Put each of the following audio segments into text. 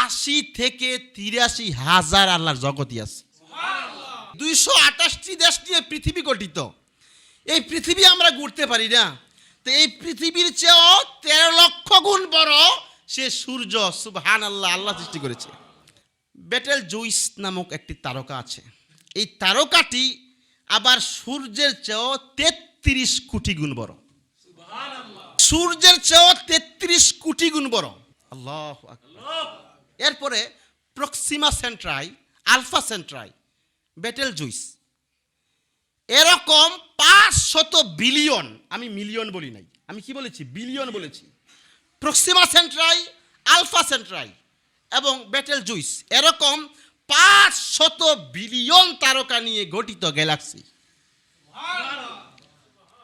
আশি থেকে তিরাশি হাজার আল্লাহর জগতই আছে। দুইশো আঠাশটি দেশ নিয়ে পৃথিবী গঠিত। এই পৃথিবী আমরা ঘুরতে পারি না। তো এই পৃথিবীর চেয়েও তেরো লক্ষ গুণ বড় সে সূর্য সুবহান আল্লাহ আল্লাহ সৃষ্টি করেছে। বেটেল জুইস নামক একটি তারকা আছে। এই তারকাটি আবার সূর্যের চেয়েও তেত্রিশ কোটি গুণ বড়। সূর্যের চেয়েও তেত্রিশ কোটি গুণ বড়। আল্লাহ এরপরে Proxima Centauri, Alpha Centauri, Betelgeuse. এরকম পাঁচ শত বিলিয়ন, আমি মিলিয়ন বলি নাই, আমি কি বলেছি? বিলিয়ন বলেছি। প্রক্সিমা সেন্ট্রাই, আলফা সেন্ট্রাই এবং বেটেল জুইস, এরকম পাঁচ শত বিলিয়ন তারকা নিয়ে গঠিত গ্যালাক্সি।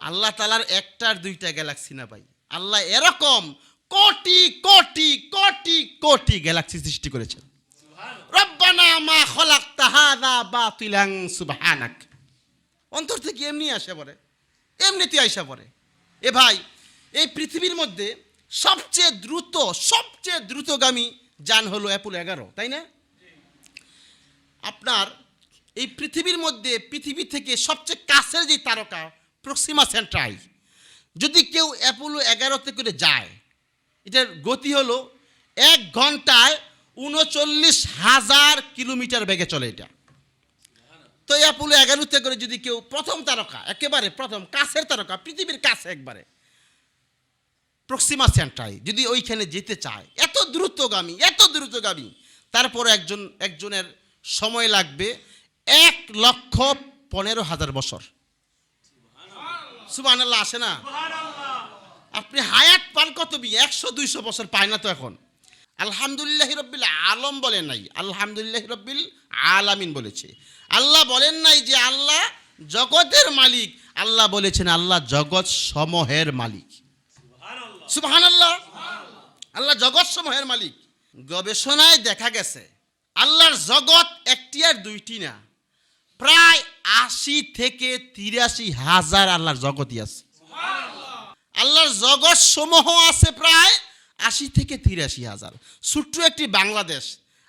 আল্লাহ তালার একটার দুইটা গ্যালাক্সি না ভাই। আল্লাহ এরকম কোটি কোটি কোটি গ্যালাক্সি সৃষ্টি করেছেন। রব্বানা মা খলাকতা হাযা বাতিলান সুবহানাক। অন্তর থেকে এমনি আসে পড়ে, এমনিতে আইসা পড়ে। এ ভাই, এই পৃথিবীর মধ্যে সবচেয়ে দ্রুত, সবচেয়ে দ্রুতগামী যান হলো অ্যাপল এগারো, তাই না? আপনার এই পৃথিবীর মধ্যে পৃথিবী থেকে সবচেয়ে কাছের যে তারকা প্রক্সিমা সেন্ট্রাই, যদি কেউ অ্যাপোলো এগারোতে করে যায়, এটার গতি হলো এক ঘন্টায় উনচল্লিশ হাজার কিলোমিটার বেগে চলে এটা। তো অ্যাপোলো এগারোতে করে যদি কেউ প্রথম তারকা একেবারে প্রথম কাছের তারকা পৃথিবীর কাছে একবারে প্রক্সিমা সেন্ট্রাই যদি ওইখানে যেতে চায় এত দ্রুতগামী এত দ্রুতগামী তারপরে একজন একজনের সময় লাগবে এক লক্ষ পনেরো হাজার বছর। সুবাহ আসে না? আপনি হায়াত পান কত বি? একশো দুইশো বছর পায় না তো এখন। আলহামদুলিল্লাহ রব্বিল আলম বলেন নাই আলহামদুলিল্লাহ রব্বিল আলামিন বলেছে। আল্লাহ বলেন নাই যে আল্লাহ জগতের মালিক আল্লাহ বলেছেন আল্লাহ জগৎ সমূহের মালিক। সুবহান আল্লাহ আল্লাহ জগৎ সমূহের মালিক। গবেষণায় দেখা গেছে আল্লাহর জগৎ একটি আর দুইটি না প্রায় আশি থেকে তিরাশি হাজার আল্লাহর জগতই আছে। আল্লাহর জগৎ সমূহ আছে প্রায় আশি থেকে তিরাশি হাজার। ছোট্ট একটি বাংলাদেশ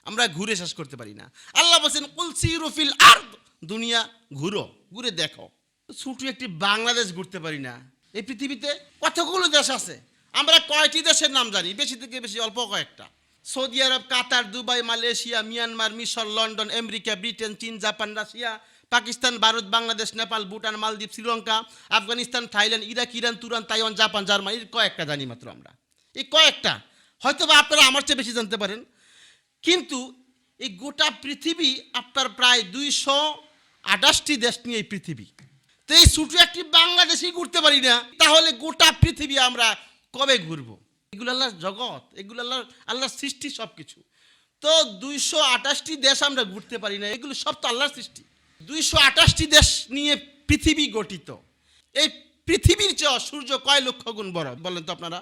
আমরা ঘুরে শেষ করতে পারি না। আল্লাহ বলছেন কুলসি রুফিল আর দুনিয়া ঘুরো, ঘুরে দেখো। ছোট্ট একটি বাংলাদেশ ঘুরতে পারি না। এই পৃথিবীতে কতগুলো দেশ আছে? আমরা কয়টি দেশের নাম জানি? বেশি থেকে বেশি, অল্প কয়েকটা। Saudi Arab, Qatar, Dubai, Malaysia, Myanmar, মিশর, লন্ডন, আমেরিকা, ব্রিটেন, চীন, জাপান, রাশিয়া, পাকিস্তান, ভারত, বাংলাদেশ, নেপাল, ভুটান, মালদ্বীপ, Sri Lanka, Afghanistan, Thailand, Iraq, Iran, Turan, Taiwan, Japan, Germany, এর কয়েকটা জানি মাত্র আমরা। এই কয়েকটা। হয়তো বা আপনারা আমার চেয়ে বেশি জানতে পারেন। কিন্তু এই গোটা পৃথিবী আপনার প্রায় দুইশো আঠাশটি দেশ নিয়ে এই পৃথিবী। তো এই ছোটো একটি বাংলাদেশেই ঘুরতে পারি না। তাহলে গোটা পৃথিবী আমরা কবে ঘুরবো? এগুলো আল্লাহর জগৎ, এগুলো আল্লাহ আল্লাহর সৃষ্টি সব কিছু তো দুইশো আঠাশটি দেশ আমরা ঘুরতে পারি না, এগুলো সব তো আল্লাহর সৃষ্টি। দুইশো আঠাশটি দেশ নিয়ে পৃথিবী গঠিত। এই পৃথিবীর চেয়ে সূর্য কয় লক্ষ গুণ বড়, বলেন তো আপনারা?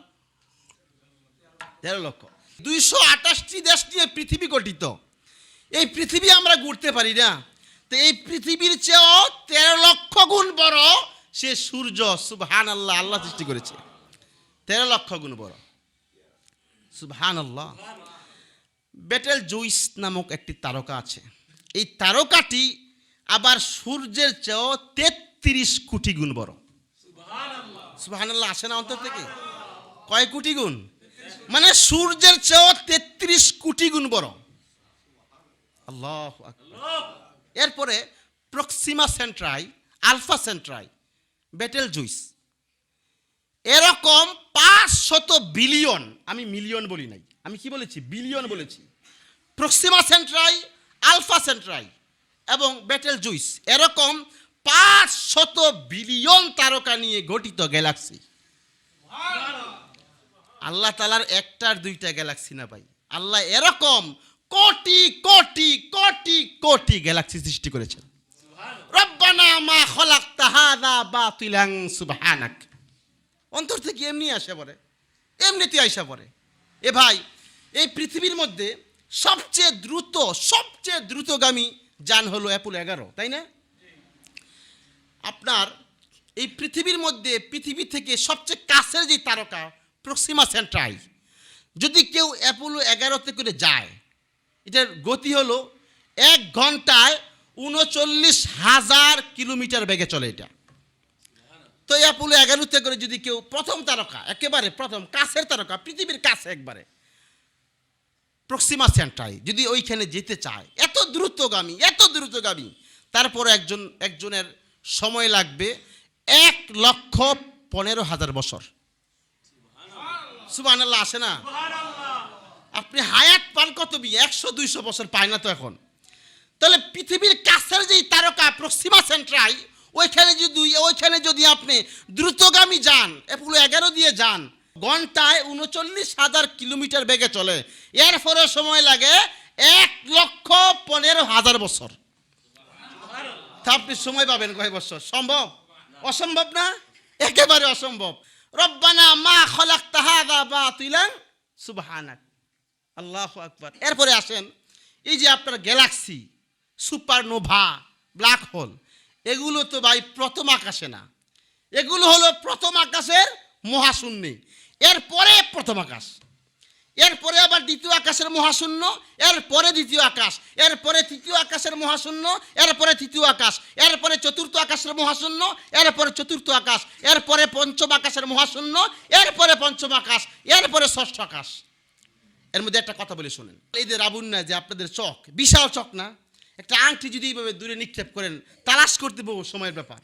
তেরো লক্ষ। দুইশো আঠাশটি দেশ নিয়ে পৃথিবী গঠিত। এই পৃথিবী আমরা ঘুরতে পারি না। তো এই পৃথিবীর চেয়েও তেরো লক্ষ গুণ বড় সে সূর্য সুবহান আল্লাহ আল্লাহ সৃষ্টি করেছে। তেরো লক্ষ গুণ বড়। সুবহান আল্লাহ বেটেল জুইস নামক একটি তারকা আছে। এই তারকাটি আবার সূর্যের চেয়েও তেত্রিশ কোটি গুণ বড়। সুবহান আল্লাহ আসে না অন্তর থেকে? কয় কোটি গুণ? মানে সূর্যের চেয়েও তেত্রিশ কোটি গুণ বড়। আল্লাহ এরপরে Proxima Centauri, Alpha Centauri, Betelgeuse. এরকম পাঁচ শত বিলিয়ন, আমি মিলিয়ন বলি নাই, আমি কি বলেছি? বিলিয়ন বলেছি। প্রক্সিমা সেন্ট্রাই, আলফা সেন্ট্রাই এবং বেটেল জুইস। এরকম পাঁচ শত বিলিয়ন তারকা নিয়ে গঠিত গ্যালাক্সি। আল্লাহ তালার একটার দুইটা গ্যালাক্সি না ভাই। আল্লাহ এরকম কোটি কোটি কোটি কোটি গ্যালাক্সি সৃষ্টি করেছেন। রব্বানা মা খলাকতা হাযা বাতিলান সুবহানাক। অন্তর থেকে এমনি আসে পড়ে এমনিতে আইসা পড়ে। এ ভাই, এই পৃথিবীর মধ্যে সবচেয়ে দ্রুত, সবচেয়ে দ্রুতগামী যান হলো অ্যাপল এগারো, তাই না? আপনার এই পৃথিবীর মধ্যে পৃথিবী থেকে সবচেয়ে কাছের যে তারকা প্রক্সিমা সেন্ট্রাই যদি কেউ অ্যাপোলো এগারোতে করে যায়, এটার গতি হলো এক ঘন্টায় উনচল্লিশ হাজার কিলোমিটার বেগে চলে এটা। তো অ্যাপোলো এগারোতে করে যদি কেউ প্রথম তারকা, একেবারে প্রথম, কাছের তারকা, পৃথিবীর কাছে একবারে প্রক্সিমা সেন্টাই যদি ওইখানে যেতে চায়, এত দ্রুতগামী এত দ্রুতগামী, তারপরে একজন, একজনের সময় লাগবে এক লক্ষ পনেরো হাজার বছর। সুবাহ আল্লাহ আসে না। আপনি হায়াত পান কত বি একশো দুইশো বছর পায় না তো এখন। তাহলে পৃথিবীর কাছের যেই তারকা প্রক্সিমা সেন্ট্রাই ওইখানে যদি ওইখানে যদি আপনি দ্রুতগামী যান এগুলো এগারো দিয়ে যান ঘন্টায় উনচল্লিশ হাজার কিলোমিটার বেগে চলে। এর ফলে সময় লাগে এক লক্ষ পনেরো হাজার বছর। তা আপনি সময় পাবেন কয় বছর? সম্ভব? অসম্ভব না? একেবারে অসম্ভব। রব্বানা মা খলাক তাহাদা বা তুইলাম সুবাহানাক। আল্লাহ আকবর। এরপরে আসেন, এই যে আপনার গ্যালাক্সি, সুপারনোভা, ব্ল্যাক হোল, এগুলো তো ভাই প্রথম আকাশে না। এগুলো হলো প্রথম আকাশের মহাশূন্য। এরপরে প্রথম আকাশ। এরপরে আবার দ্বিতীয় আকাশের মহাশূন্য, এরপরে দ্বিতীয় আকাশ, এরপরে তৃতীয় আকাশের মহাশূন্য, এরপরে তৃতীয় আকাশ, এরপরে চতুর্থ আকাশের মহাশূন্য, এরপরে চতুর্থ আকাশ, এরপরে পঞ্চম আকাশের মহাশূন্য, এরপরে পঞ্চম আকাশ, এরপরে ষষ্ঠ আকাশ। এর মধ্যে একটা কথা বলে শোনেন। এই যে রাবুন্না যে আপনাদের চক, বিশাল চক না? একটা আংটি যদি এইভাবে দূরে নিক্ষেপ করেন, তালাশ করতে বহু সময়ের ব্যাপার।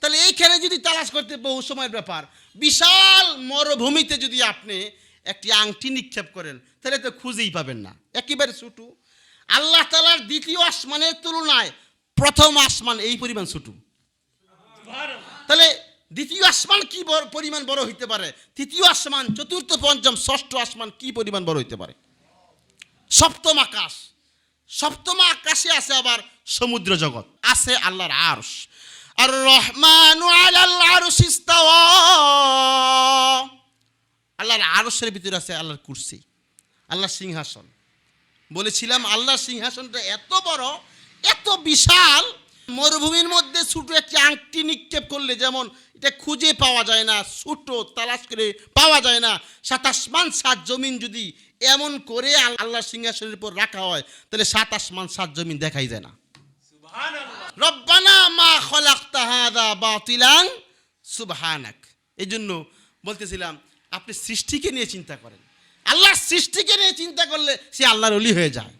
তাহলে এইখানে যদি তালাশ করতে বহু সময়ের ব্যাপার, বিশাল মরুভূমিতে যদি আপনি একটি আংটি নিক্ষেপ করেন, তাহলে তো খুঁজেই পাবেন না। একেবারে ছুটু। আল্লাহ তালার দ্বিতীয় আসমানের তুলনায় প্রথম আসমান এই পরিমাণ ছুটু। তাহলে দ্বিতীয় আসমান কি পরিমাণ বড় হইতে পারে? তৃতীয় আসমান, চতুর্থ, পঞ্চম, ষষ্ঠ আসমান কি পরিমাণ বড় হইতে পারে? সপ্তম আকাশ। সপ্তম আকাশে আছে আবার সমুদ্র জগৎ, আছে আল্লাহর আরশ। আর রহমান আলাল আরশ ইস্তাওয়া। আল্লাহর আরশের ভিতরে আছে আল্লাহর কুরসি আল্লাহর সিংহাসন। বলেছিলাম আল্লাহর সিংহাসনটা এত বড় এত বিশাল মরুভূমির মধ্যে ছোটো একটি আংটি নিক্ষেপ করলে যেমন এটা খুঁজে পাওয়া যায় না ছোটো তালাশ করে পাওয়া যায় না সাত আসমান সাত জমিন যদি এমন করে আল্লাহ সিংহাসনের উপর রাখা হয় তাহলে সাত আসমান সাত জমিন দেখাই যায় না। রব্বানা মা খলাক্তা হাদা বাতিলান সুবহানাক। এই জন্য বলতেছিলাম আপনি সৃষ্টিকে নিয়ে চিন্তা করেন। আল্লাহর সৃষ্টিকে নিয়ে চিন্তা করলে সে আল্লাহর অলি হয়ে যায়।